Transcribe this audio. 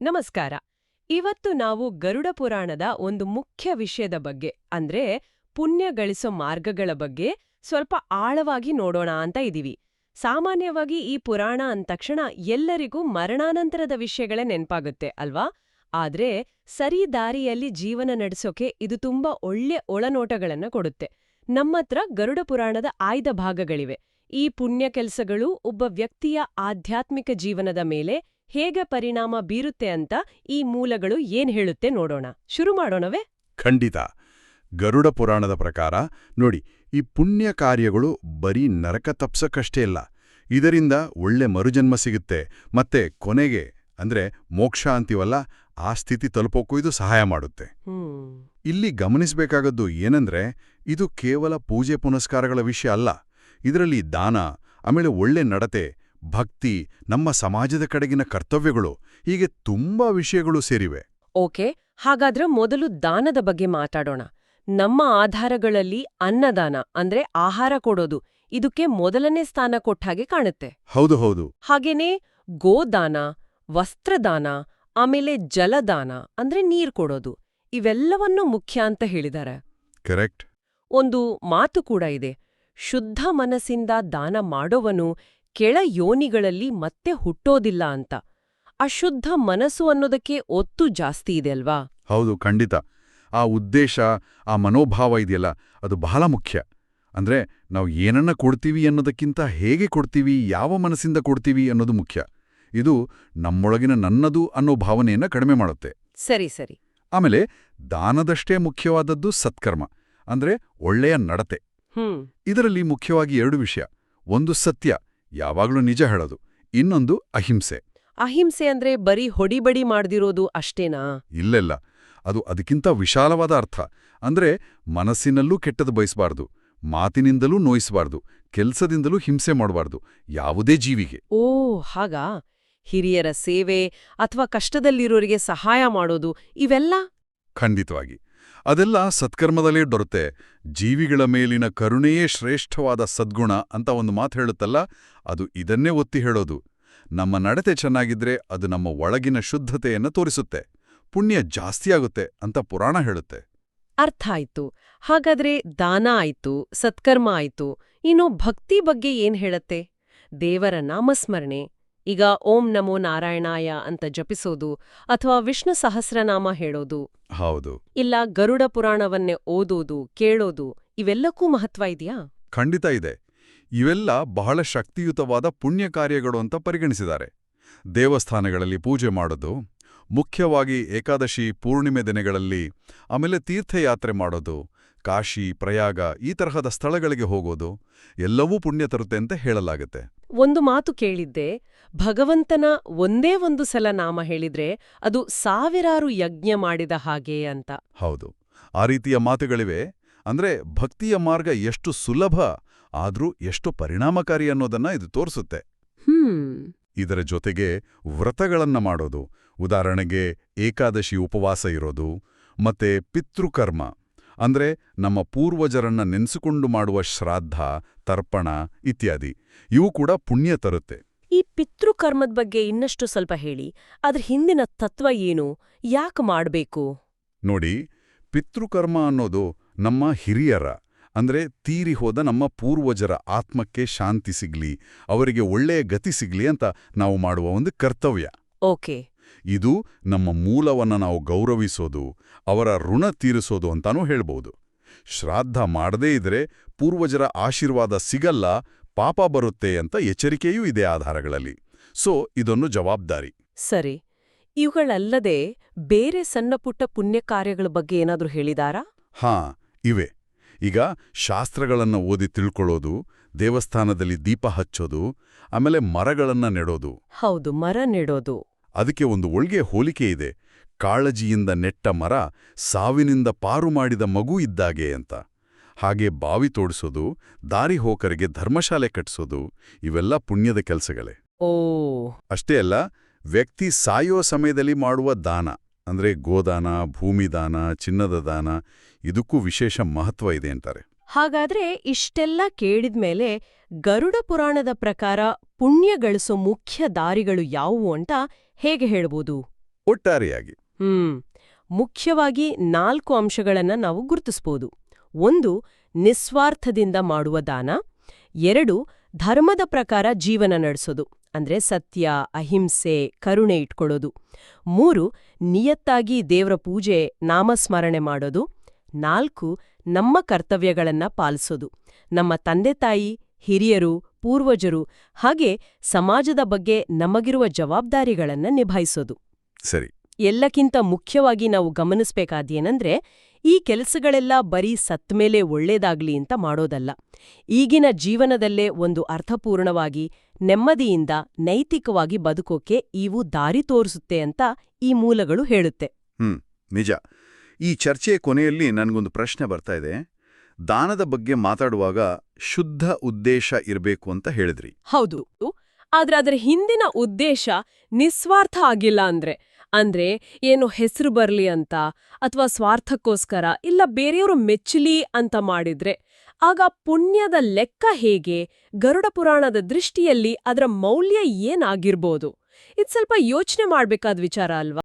ನಮಸ್ಕಾರ. ಇವತ್ತು ನಾವು ಗರುಡ ಪುರಾಣದ ಒಂದು ಮುಖ್ಯ ವಿಷಯದ ಬಗ್ಗೆ, ಅಂದ್ರೆ ಪುಣ್ಯ ಗಳಿಸೋ ಮಾರ್ಗಗಳ ಬಗ್ಗೆ ಸ್ವಲ್ಪ ಆಳವಾಗಿ ನೋಡೋಣ ಅಂತ ಇದೀವಿ. ಸಾಮಾನ್ಯವಾಗಿ ಈ ಪುರಾಣ ಅಂದಕ್ಷಣ ಎಲ್ಲರಿಗೂ ಮರಣಾನಂತರದ ವಿಷಯಗಳೇ ನೆನ್ಪಾಗುತ್ತೆ, ಅಲ್ವಾ? ಆದ್ರೆ ಸರಿ ದಾರಿಯಲ್ಲಿ ಜೀವನ ನಡೆಸೋಕೆ ಇದು ತುಂಬಾ ಒಳ್ಳೆ ಒಳನೋಟಗಳನ್ನ ಕೊಡುತ್ತೆ. ನಮ್ಮತ್ರ ಗರುಡ ಪುರಾಣದ ಆಯ್ದ ಭಾಗಗಳಿವೆ. ಈ ಪುಣ್ಯ ಕೆಲಸಗಳು ಒಬ್ಬ ವ್ಯಕ್ತಿಯ ಆಧ್ಯಾತ್ಮಿಕ ಜೀವನದ ಮೇಲೆ ಹೇಗೆ ಪರಿಣಾಮ ಬೀರುತ್ತೆ ಅಂತ ಈ ಮೂಲಗಳು ಏನ್ ಹೇಳುತ್ತೆ ನೋಡೋಣ. ಶುರು ಮಾಡೋಣವೇ? ಖಂಡಿತ. ಗರುಡ ಪುರಾಣದ ಪ್ರಕಾರ ನೋಡಿ ಈ ಪುಣ್ಯ ಕಾರ್ಯಗಳು ಬರೀ ನರಕ ತಪ್ಸಕ್ಕಷ್ಟೇ ಇಲ್ಲ. ಇದರಿಂದ ಒಳ್ಳೆ ಮರುಜನ್ಮ ಸಿಗುತ್ತೆ ಮತ್ತೆ ಕೊನೆಗೆ ಅಂದ್ರೆ ಮೋಕ್ಷ ಅಂತೀವಲ್ಲ ಆ ಸ್ಥಿತಿ ತಲುಪೋಕ್ಕೂ ಇದು ಸಹಾಯ ಮಾಡುತ್ತೆ. ಇಲ್ಲಿ ಗಮನಿಸಬೇಕಾಗದ್ದು ಏನಂದ್ರೆ ಇದು ಕೇವಲ ಪೂಜೆ ಪುನಸ್ಕಾರಗಳ ವಿಷಯ ಅಲ್ಲ. ಇದರಲ್ಲಿ ದಾನ ಆಮೇಲೆ ಒಳ್ಳೆ ನಡತೆ ಭಕ್ತಿ ನಮ್ಮ ಸಮಾಜದ ಕಡೆಗಿನ ಕರ್ತವ್ಯಗಳು ಹೀಗೆ ತುಂಬಾ ವಿಷಯಗಳು ಸೇರಿವೆ. ಓಕೆ ಹಾಗಾದ್ರೆ ಮೊದಲು ದಾನದ ಬಗ್ಗೆ ಮಾತಾಡೋಣ. ನಮ್ಮ ಆಧಾರಗಳಲ್ಲಿ ಅನ್ನದಾನ ಅಂದ್ರೆ ಆಹಾರ ಕೊಡೋದು ಇದಕ್ಕೆ ಮೊದಲನೇ ಸ್ಥಾನ ಕೊಟ್ಟಾಗೆ ಕಾಣುತ್ತೆ. ಹೌದು ಹೌದು. ಹಾಗೇನೇ ಗೋದಾನ ವಸ್ತ್ರದಾನ ಆಮೇಲೆ ಜಲದಾನ ಅಂದ್ರೆ ನೀರ್ ಕೊಡೋದು ಇವೆಲ್ಲವನ್ನೂ ಮುಖ್ಯ ಅಂತ ಹೇಳಿದಾರೆ. ಕರೆಕ್ಟ್. ಒಂದು ಮಾತು ಕೂಡ ಇದೆ. ಶುದ್ಧ ಮನಸ್ಸಿಂದ ದಾನ ಮಾಡೋವನು ಕೆಳ ಯೋನಿಗಳಲ್ಲಿ ಮತ್ತೆ ಹುಟ್ಟೋದಿಲ್ಲ ಅಂತ. ಅಶುದ್ಧ ಮನಸ್ಸು ಅನ್ನೋದಕ್ಕೆ ಒತ್ತು ಜಾಸ್ತಿ ಇದೆ ಅಲ್ವಾ? ಹೌದು ಖಂಡಿತ. ಆ ಉದ್ದೇಶ ಆ ಮನೋಭಾವ ಇದೆಯಲ್ಲ ಅದು ಬಹಳ ಮುಖ್ಯ. ಅಂದ್ರೆ ನಾವು ಏನನ್ನ ಕೊಡ್ತೀವಿ ಅನ್ನೋದಕ್ಕಿಂತ ಹೇಗೆ ಕೊಡ್ತೀವಿ ಯಾವ ಮನಸ್ಸಿಂದ ಕೊಡ್ತೀವಿ ಅನ್ನೋದು ಮುಖ್ಯ. ಇದು ನಮ್ಮೊಳಗಿನ ನನ್ನದು ಅನ್ನೋ ಭಾವನೆಯನ್ನ ಕಡಿಮೆ ಮಾಡುತ್ತೆ. ಸರಿ ಸರಿ. ಆಮೇಲೆ ದಾನದಷ್ಟೇ ಮುಖ್ಯವಾದದ್ದು ಸತ್ಕರ್ಮ. ಅಂದ್ರೆ ಒಳ್ಳೆಯ ನಡತೆ. ಇದರಲ್ಲಿ ಮುಖ್ಯವಾಗಿ ಎರಡು ವಿಷಯ. ಒಂದು ಸತ್ಯ ಯಾವಾಗಲೂ ನಿಜ ಹೇಳೋದು. ಇನ್ನೊಂದು ಅಹಿಂಸೆ. ಅಹಿಂಸೆ ಅಂದ್ರೆ ಬರೀ ಹೊಡಿಬಡಿ ಮಾಡ್ದಿರೋದು ಅಷ್ಟೇನಾ? ಇಲ್ಲೆಲ್ಲ. ಅದು ಅದಕ್ಕಿಂತ ವಿಶಾಲವಾದ ಅರ್ಥ. ಅಂದ್ರೆ ಮನಸ್ಸಿನಲ್ಲೂ ಕೆಟ್ಟದ್ದು ಬಯಸಬಾರ್ದು. ಮಾತಿನಿಂದಲೂ ನೋಯಿಸಬಾರ್ದು. ಕೆಲ್ಸದಿಂದಲೂ ಹಿಂಸೆ ಮಾಡಬಾರ್ದು. ಯಾವುದೇ ಜೀವಿಗೆ. ಓ ಹಾಗಾ? ಹಿರಿಯರ ಸೇವೆ ಅಥವಾ ಕಷ್ಟದಲ್ಲಿರೋರಿಗೆ ಸಹಾಯ ಮಾಡೋದು ಇವೆಲ್ಲ? ಖಂಡಿತವಾಗಿ. ಅದೆಲ್ಲ ಸತ್ಕರ್ಮದಲ್ಲೇ ದೊರತೆ ಜೀವಿಗಳ ಮೇಲಿನ ಕರುಣೆಯೇ ಶ್ರೇಷ್ಠವಾದ ಸದ್ಗುಣ ಅಂತ ಒಂದು ಮಾತು ಹೇಳುತ್ತಲ್ಲ, ಅದು ಇದನ್ನೇ ಒತ್ತಿ ಹೇಳೋದು. ನಮ್ಮ ನಡತೆ ಚೆನ್ನಾಗಿದ್ರೆ ಅದು ನಮ್ಮ ಒಳಗಿನ ಶುದ್ಧತೆಯನ್ನು ತೋರಿಸುತ್ತೆ. ಪುಣ್ಯ ಜಾಸ್ತಿಯಾಗುತ್ತೆ ಅಂತ ಪುರಾಣ ಹೇಳುತ್ತೆ. ಅರ್ಥ ಆಯ್ತು. ಹಾಗಾದ್ರೆ ದಾನ ಆಯ್ತು, ಸತ್ಕರ್ಮ ಆಯ್ತು, ಇನ್ನು ಭಕ್ತಿ ಬಗ್ಗೆ ಏನ್ ಹೇಳತ್ತೆ? ದೇವರ ನಾಮಸ್ಮರಣೆ ಈಗ ಓಂ ನಮೋ ನಾರಾಯಣಾಯ ಅಂತ ಜಪಿಸೋದು ಅಥವಾ ವಿಷ್ಣು ಸಹಸ್ರನಾಮ ಹೇಳೋದು. ಹೌದು. ಇಲ್ಲ ಗರುಡ ಪುರಾಣವನ್ನೇ ಓದೋದು ಕೇಳೋದು ಇವೆಲ್ಲಕ್ಕೂ ಮಹತ್ವ ಇದೆಯಾ? ಖಂಡಿತ ಇದೆ. ಇವೆಲ್ಲ ಬಹಳ ಶಕ್ತಿಯುತವಾದ ಪುಣ್ಯ ಕಾರ್ಯಗಳು ಅಂತ ಪರಿಗಣಿಸಿದ್ದಾರೆ. ದೇವಸ್ಥಾನಗಳಲ್ಲಿ ಪೂಜೆ ಮಾಡೋದು ಮುಖ್ಯವಾಗಿ ಏಕಾದಶಿ ಪೂರ್ಣಿಮೆ ದಿನಗಳಲ್ಲಿ ಆಮೇಲೆ ತೀರ್ಥಯಾತ್ರೆ ಮಾಡೋದು ಕಾಶಿ ಪ್ರಯಾಗ ಈ ತರಹದ ಸ್ಥಳಗಳಿಗೆ ಹೋಗೋದು ಎಲ್ಲವೂ ಪುಣ್ಯ ತರುತ್ತೆ ಅಂತ ಹೇಳಲಾಗುತ್ತೆ. ಒಂದು ಮಾತು ಕೇಳಿದ್ದೆ ಭಗವಂತನ ಒಂದೇ ಒಂದು ಸಲ ನಾಮ ಹೇಳಿದ್ರೆ ಅದು ಸಾವಿರಾರು ಯಜ್ಞ ಮಾಡಿದ ಹಾಗೆ ಅಂತ. ಹೌದು ಆ ರೀತಿಯ ಮಾತುಗಳಿವೆ ಅಂದ್ರೆ ಭಕ್ತಿಯ ಮಾರ್ಗ ಎಷ್ಟು ಸುಲಭ ಆದ್ರೂ ಎಷ್ಟು ಪರಿಣಾಮಕಾರಿ ಅನ್ನೋದನ್ನ ಇದು ತೋರಿಸುತ್ತೆ. ಹ್ಮ್. ಇದರ ಜೊತೆಗೆ ವ್ರತಗಳನ್ನ ಮಾಡೋದು ಉದಾಹರಣೆಗೆ ಏಕಾದಶಿ ಉಪವಾಸ ಇರೋದು ಮತ್ತೆ ಪಿತೃಕರ್ಮ ಅಂದ್ರೆ ನಮ್ಮ ಪೂರ್ವಜರನ್ನ ನೆನೆಸಿಕೊಂಡು ಮಾಡುವ ಶ್ರಾದ್ದ ತರ್ಪಣ ಇತ್ಯಾದಿ. ಇವು ಕೂಡ ಪುಣ್ಯ ತರುತ್ತೆ. ಈ ಪಿತೃಕರ್ಮದ ಬಗ್ಗೆ ಇನ್ನಷ್ಟು ಸ್ವಲ್ಪ ಹೇಳಿ. ಅದ್ರ ಹಿಂದಿನ ತತ್ವ ಏನು? ಯಾಕೆ ಮಾಡಬೇಕು? ನೋಡಿ ಪಿತೃಕರ್ಮ ಅನ್ನೋದು ನಮ್ಮ ಹಿರಿಯರ ಅಂದ್ರೆ ತೀರಿ ಹೋದ ನಮ್ಮ ಪೂರ್ವಜರ ಆತ್ಮಕ್ಕೆ ಶಾಂತಿ ಸಿಗ್ಲಿ ಅವರಿಗೆ ಒಳ್ಳೆಯ ಗತಿ ಸಿಗ್ಲಿ ಅಂತ ನಾವು ಮಾಡುವ ಒಂದು ಕರ್ತವ್ಯ. ಓಕೆ. ಇದು ನಮ್ಮ ಮೂಲವನ್ನ ನಾವು ಗೌರವಿಸೋದು ಅವರ ಋಣ ತೀರಿಸೋದು ಅಂತಾನೂ ಹೇಳ್ಬೋದು. ಶ್ರಾದ್ದ ಮಾಡದೇ ಇದ್ರೆ ಪೂರ್ವಜರ ಆಶೀರ್ವಾದ ಸಿಗಲ್ಲ ಪಾಪ ಬರುತ್ತೆ ಅಂತ ಎಚ್ಚರಿಕೆಯೂ ಇದೆ ಆಧಾರಗಳಲ್ಲಿ. ಸೊ ಇದೊಂದು ಜವಾಬ್ದಾರಿ. ಸರಿ. ಇವುಗಳಲ್ಲದೆ ಬೇರೆ ಸಣ್ಣಪುಟ್ಟ ಪುಣ್ಯ ಕಾರ್ಯಗಳ ಬಗ್ಗೆ ಏನಾದರೂ ಹೇಳಿದಾರಾ? ಹಾ ಇವೆ. ಈಗ ಶಾಸ್ತ್ರಗಳನ್ನು ಓದಿ ತಿಳ್ಕೊಳ್ಳೋದು ದೇವಸ್ಥಾನದಲ್ಲಿ ದೀಪ ಹಚ್ಚೋದು ಆಮೇಲೆ ಮರಗಳನ್ನ ನೆಡೋದು. ಹೌದು ಮರ ನೆಡೋದು. ಅದಕ್ಕೆ ಒಂದು ಒಳ್ಗೆ ಹೋಲಿಕೆ ಇದೆ. ಕಾಳಜಿಯಿಂದ ನೆಟ್ಟ ಮರ ಸಾವಿನಿಂದ ಪಾರು ಮಾಡಿದ ಮಗು ಇದ್ದಾಗೆ ಅಂತ. ಹಾಗೆ ಬಾವಿ ತೋಡಿಸೋದು ದಾರಿ ಹೋಕರಿಗೆ ಧರ್ಮಶಾಲೆ ಕಟ್ಟಿಸೋದು ಇವೆಲ್ಲ ಪುಣ್ಯದ ಕೆಲಸಗಳೇ. ಓ. ಅಷ್ಟೇ ಅಲ್ಲ ವ್ಯಕ್ತಿ ಸಾಯೋ ಸಮಯದಲ್ಲಿ ಮಾಡುವ ದಾನ ಅಂದ್ರೆ ಗೋದಾನ ಭೂಮಿದಾನ ಚಿನ್ನದ ದಾನ ಇದಕ್ಕೂ ವಿಶೇಷ ಮಹತ್ವ ಇದೆ ಅಂತಾರೆ. ಹಾಗಾದ್ರೆ ಇಷ್ಟೆಲ್ಲ ಕೇಳಿದ್ಮೇಲೆ ಗರುಡ ಪುರಾಣದ ಪ್ರಕಾರ ಪುಣ್ಯ ಗಳಿಸೋ ಮುಖ್ಯ ದಾರಿಗಳು ಯಾವುವು ಅಂತ ಹೇಗೆ ಹೇಳ್ಬೋದು? ಒಟ್ಟಾರೆಯಾಗಿ. ಹ್ಮ್. ಮುಖ್ಯವಾಗಿ ನಾಲ್ಕು ಅಂಶಗಳನ್ನ ನಾವು ಗುರುತಿಸ್ಬೋದು. ಒಂದು, ನಿಸ್ವಾರ್ಥದಿಂದ ಮಾಡುವ ದಾನ. ಎರಡು, ಧರ್ಮದ ಪ್ರಕಾರ ಜೀವನ ನಡೆಸೋದು, ಅಂದ್ರೆ ಸತ್ಯ, ಅಹಿಂಸೆ, ಕರುಣೆ ಇಟ್ಕೊಳ್ಳೋದು. ಮೂರು, ನಿಯತ್ತಾಗಿ ದೇವರ ಪೂಜೆ, ನಾಮಸ್ಮರಣೆ ಮಾಡೋದು. ನಾಲ್ಕು, ನಮ್ಮ ಕರ್ತವ್ಯಗಳನ್ನ ಪಾಲಿಸೋದು. ನಮ್ಮ ತಂದೆ ತಾಯಿ, ಹಿರಿಯರು, ಪೂರ್ವಜರು, ಹಾಗೆ ಸಮಾಜದ ಬಗ್ಗೆ ನಮಗಿರುವ ಜವಾಬ್ದಾರಿಗಳನ್ನ ನಿಭಾಯಿಸೋದು. ಸರಿ. ಎಲ್ಲಕ್ಕಿಂತ ಮುಖ್ಯವಾಗಿ ನಾವು ಗಮನಿಸ್ಬೇಕಾದೇನಂದ್ರೆ ಈ ಕೆಲಸಗಳೆಲ್ಲ ಬರೀ ಸತ್ಮೇಲೆ ಒಳ್ಳೇದಾಗ್ಲಿ ಅಂತ ಮಾಡೋದಲ್ಲ. ಈಗಿನ ಜೀವನದಲ್ಲೇ ಒಂದು ಅರ್ಥಪೂರ್ಣವಾಗಿ ನೆಮ್ಮದಿಯಿಂದ ನೈತಿಕವಾಗಿ ಬದುಕೋಕೆ ಇವು ದಾರಿ ತೋರಿಸುತ್ತೆ ಅಂತ ಈ ಮೂಲಗಳು ಹೇಳುತ್ತೆ. ಹ್ಮ್ ನಿಜ. ಈ ಚರ್ಚೆಯ ಕೊನೆಯಲ್ಲಿ ನನಗೊಂದು ಪ್ರಶ್ನೆ ಬರ್ತಾ ಇದೆ. ದಾನದ ಬಗ್ಗೆ ಮಾತಾಡುವಾಗ ಶುದ್ಧ ಉದ್ದೇಶ ಇರಬೇಕು ಅಂತ ಹೇಳಿದ್ರಿ. ಹೌದು. ಆದ್ರೆ ಅದರ ಹಿಂದಿನ ಉದ್ದೇಶ ನಿಸ್ವಾರ್ಥ ಆಗಿಲ್ಲ ಅಂದ್ರೆ. ಅಂದ್ರೆ ಏನು ಹೆಸರು ಬರಲಿ ಅಂತ ಅಥವಾ ಸ್ವಾರ್ಥಕ್ಕೋಸ್ಕರ ಇಲ್ಲ ಬೇರೆಯವರು ಮೆಚ್ಚಲಿ ಅಂತ ಮಾಡಿದ್ರೆ, ಆಗ ಪುಣ್ಯದ ಲೆಕ್ಕ ಹೇಗೆ? ಗರುಡ ಪುರಾಣದ ದೃಷ್ಟಿಯಲ್ಲಿ ಅದರ ಮೌಲ್ಯ ಏನಾಗಿರ್ಬೋದು ಇದು ಸ್ವಲ್ಪ ಯೋಚನೆ ಮಾಡಬೇಕಾದ ವಿಚಾರ ಅಲ್ವಾ?